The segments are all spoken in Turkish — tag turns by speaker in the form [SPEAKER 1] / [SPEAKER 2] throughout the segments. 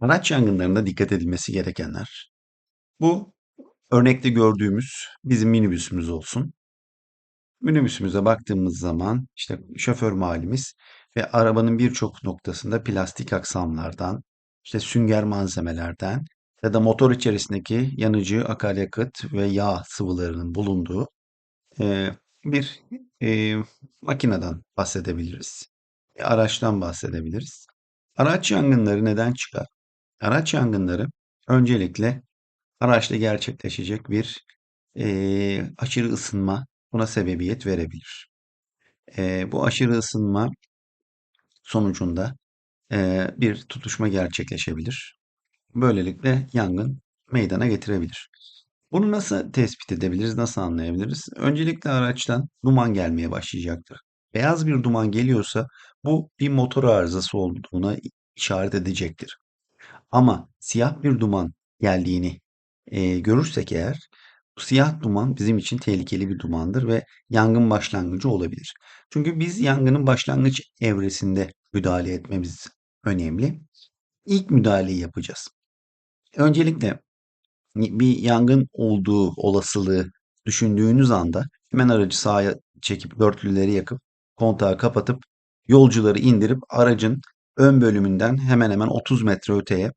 [SPEAKER 1] Araç yangınlarında dikkat edilmesi gerekenler. Bu örnekte gördüğümüz bizim minibüsümüz olsun. Minibüsümüze baktığımız zaman işte şoför muavinimiz ve arabanın birçok noktasında plastik aksamlardan, işte sünger malzemelerden ya da motor içerisindeki yanıcı akaryakıt ve yağ sıvılarının bulunduğu e, bir e, makineden bahsedebiliriz. Bir araçtan bahsedebiliriz. Araç yangınları neden çıkar? Araç yangınları öncelikle araçta gerçekleşecek bir eee, aşırı ısınma buna sebebiyet verebilir. Eee, bu aşırı ısınma sonucunda eee, bir tutuşma gerçekleşebilir. Böylelikle yangın meydana getirebilir. Bunu nasıl tespit edebiliriz, nasıl anlayabiliriz? Öncelikle araçtan duman gelmeye başlayacaktır. Beyaz bir duman geliyorsa bu bir motor arızası olduğuna işaret edecektir. Ama siyah bir duman geldiğini e, görürsek eğer, bu siyah duman bizim için tehlikeli bir dumandır ve yangın başlangıcı olabilir. Çünkü biz yangının başlangıç evresinde müdahale etmemiz önemli. İlk müdahaleyi yapacağız. Öncelikle bir yangın olduğu olasılığı düşündüğünüz anda hemen aracı sağa çekip dörtlüleri yakıp kontağı kapatıp yolcuları indirip aracın ön bölümünden hemen hemen 30 metre öteye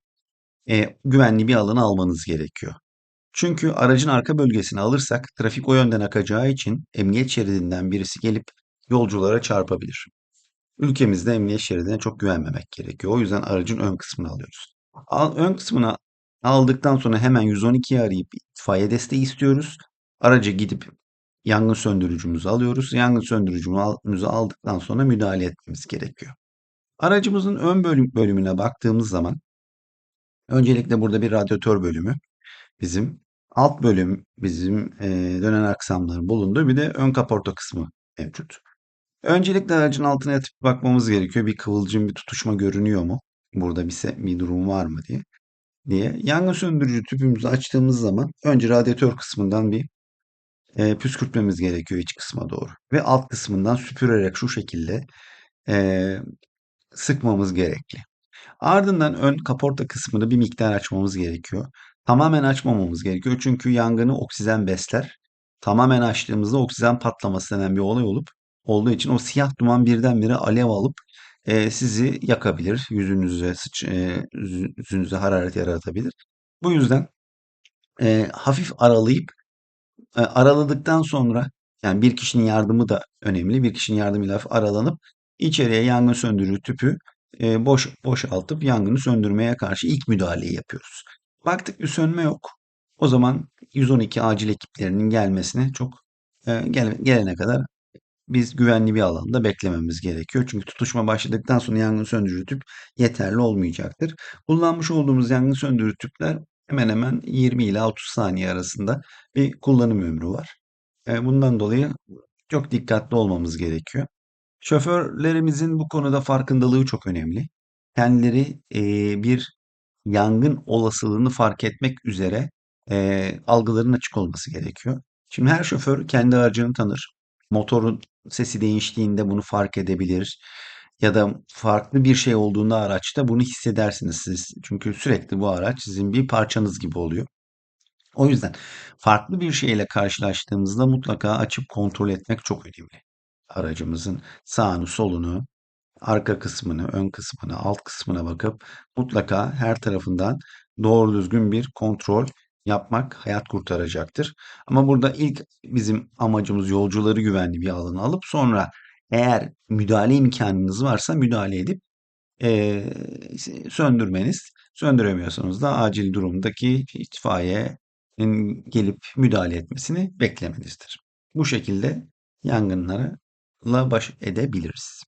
[SPEAKER 1] e, güvenli bir alanı almanız gerekiyor. Çünkü aracın arka bölgesini alırsak trafik o yönden akacağı için emniyet şeridinden birisi gelip yolculara çarpabilir. Ülkemizde emniyet şeridine çok güvenmemek gerekiyor. O yüzden aracın ön kısmını alıyoruz. Al, ön kısmını aldıktan sonra hemen 112'yi arayıp itfaiye desteği istiyoruz. Araca gidip yangın söndürücümüzü alıyoruz. Yangın söndürücümüzü aldıktan sonra müdahale etmemiz gerekiyor. Aracımızın ön bölüm, bölümüne baktığımız zaman öncelikle burada bir radyatör bölümü bizim alt bölüm bizim e, dönen aksamların bulunduğu bir de ön kaporta kısmı mevcut. Öncelikle aracın altına yatıp bakmamız gerekiyor. Bir kıvılcım, bir tutuşma görünüyor mu? Burada bir, bir durum var mı diye. diye. Yangın söndürücü tüpümüzü açtığımız zaman önce radyatör kısmından bir e, püskürtmemiz gerekiyor iç kısma doğru. Ve alt kısmından süpürerek şu şekilde e, sıkmamız gerekli. Ardından ön kaporta kısmını bir miktar açmamız gerekiyor. Tamamen açmamamız gerekiyor çünkü yangını oksijen besler. Tamamen açtığımızda oksijen patlaması denen bir olay olup olduğu için o siyah duman birdenbire alev alıp e, sizi yakabilir. Yüzünüze, sıç, e, yüzünüze hararet yaratabilir. Bu yüzden e, hafif aralayıp e, araladıktan sonra yani bir kişinin yardımı da önemli. Bir kişinin yardımıyla aralanıp içeriye yangın söndürücü tüpü e, boş boşaltıp yangını söndürmeye karşı ilk müdahaleyi yapıyoruz. Baktık bir sönme yok. O zaman 112 acil ekiplerinin gelmesine çok e, gel, gelene kadar biz güvenli bir alanda beklememiz gerekiyor. Çünkü tutuşma başladıktan sonra yangın söndürücü tüp yeterli olmayacaktır. Kullanmış olduğumuz yangın söndürücü tüpler hemen hemen 20 ile 30 saniye arasında bir kullanım ömrü var. E, bundan dolayı çok dikkatli olmamız gerekiyor. Şoförlerimizin bu konuda farkındalığı çok önemli. Kendileri e, bir yangın olasılığını fark etmek üzere e, algıların açık olması gerekiyor. Şimdi her şoför kendi aracını tanır. Motorun sesi değiştiğinde bunu fark edebilir. Ya da farklı bir şey olduğunda araçta bunu hissedersiniz siz. Çünkü sürekli bu araç sizin bir parçanız gibi oluyor. O yüzden farklı bir şeyle karşılaştığımızda mutlaka açıp kontrol etmek çok önemli. Aracımızın sağını, solunu, arka kısmını, ön kısmını, alt kısmına bakıp mutlaka her tarafından doğru düzgün bir kontrol yapmak hayat kurtaracaktır. Ama burada ilk bizim amacımız yolcuları güvenli bir alana alıp sonra eğer müdahale imkanınız varsa müdahale edip e, söndürmeniz. Söndüremiyorsanız da acil durumdaki itfaiyenin gelip müdahale etmesini beklemenizdir. Bu şekilde yangınlara baş edebiliriz.